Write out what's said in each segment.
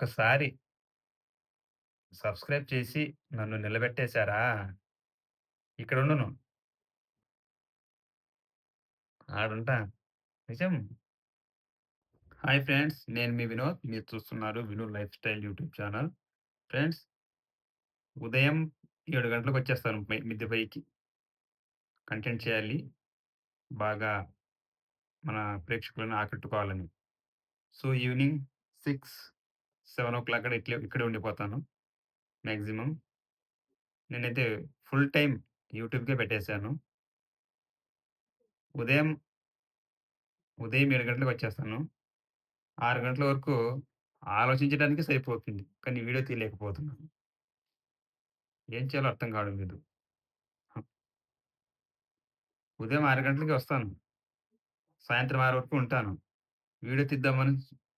ఒక్కసారి సబ్స్క్రైబ్ చేసి నన్ను నిలబెట్టేశారా ఇక్కడ ఇక్కడుండను. ఆడుంటా. నిజం. Hi friends. నేను మీ వినోద్. మీరు చూస్తున్నారు Vinod life style YouTube channel. Friends ఉదయం ఏడు గంటలకు వచ్చేస్తాను మిద్దె పైకి. కంటెంట్ చేయాలి. బాగా మన ప్రేక్షకులను ఆకట్టుకోవాలని. So, evening seven o'clock ఇట్లే ఇక్కడే ఉండిపోతాను. మ్యాక్సిమం నేనైతే ఫుల్ టైం యూట్యూబ్‌కే పెట్టేశాను ఉదయం ఉదయం ఏడు గంటలకు వచ్చేస్తాను ఆరు గంటల వరకు ఆలోచించడానికి సరిపోతుంది. కానీ వీడియో తీయలేకపోతున్నాను. ఏం చేయాలో అర్థం కావడం లేదు. ఉదయం ఆరు గంటలకి వస్తాను. సాయంత్రం ఆరు వరకు ఉంటాను. వీడియో తీద్దామని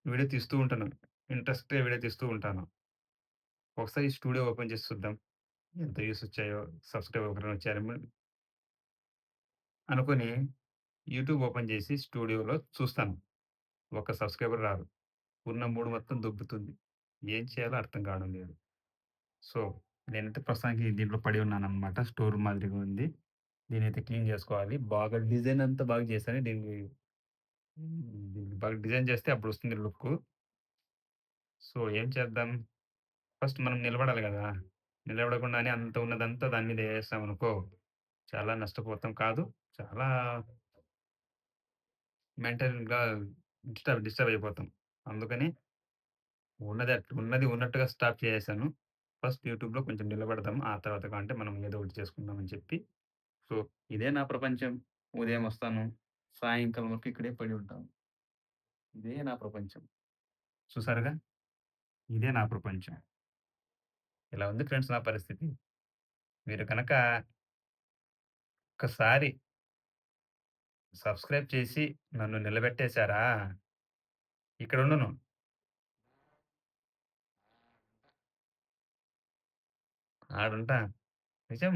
వీడియో తీస్తూ ఉంటాను. ఇంట్రెస్ట్‌గా వీడియో తీస్తూ ఉంటాను. ఒకసారి స్టూడియో ఓపెన్ చేసి చూద్దాం. ఎంత వ్యూస్ వచ్చాయో, సబ్స్క్రైబ్ ఎవరైనా వచ్చారేమో అనుకుని యూట్యూబ్ ఓపెన్ చేసి స్టూడియోలో చూస్తాను. ఒక సబ్స్క్రైబర్ రారు. ఉన్న మూడు మొత్తం దొబ్బుతుంది. ఏం చేయాలో అర్థం కావడం లేదు. సో, నేనైతే ప్రస్తుతానికి దీంట్లో పడి ఉన్నానన్నమాట. స్టోర్ మాదిరిగా ఉంది. దీని అయితే క్లీన్ చేసుకోవాలి. బాగా డిజైన్ అంతా బాగా చేశాను. దీనికి బాగా డిజైన్ చేస్తే అప్పుడు వస్తుంది లుక్ సో, ఏం చేద్దాం? ఫస్ట్ మనం నిలబడాలి కదా నిలబడకుండానే అంత ఉన్నదంతా దాని మీద ఏసేసామనుకో, చాలా నష్టపోతాం. కాదు చాలా మెంటల్‌గా డిస్టర్బ్ డిస్టర్బ్ అయిపోతాం. అందుకని ఉన్నది ఉన్నది ఉన్నట్టుగా స్టాప్ చేసేసాను. ఫస్ట్ యూట్యూబ్‌లో కొంచెం నిలబడదాం. ఆ తర్వాత కంటే మనం ఏదో ఒకటి చేసుకుందామని చెప్పి. సో, ఇదే నా ప్రపంచం. ఉదయం వస్తాను. సాయంకాలం వరకు ఇక్కడే పడి ఉంటాను. ఇదే నా ప్రపంచం. చూసారుగా? ఇదే నా ప్రపంచం. ఇలా ఉంది ఫ్రెండ్స్ నా పరిస్థితి. మీరు కనుక ఒక్కసారి సబ్స్క్రైబ్ చేసి నన్ను నిలబెట్టేశారా ఇక్కడ ఇక్కడుండను. ఆడుంటా. నిజం.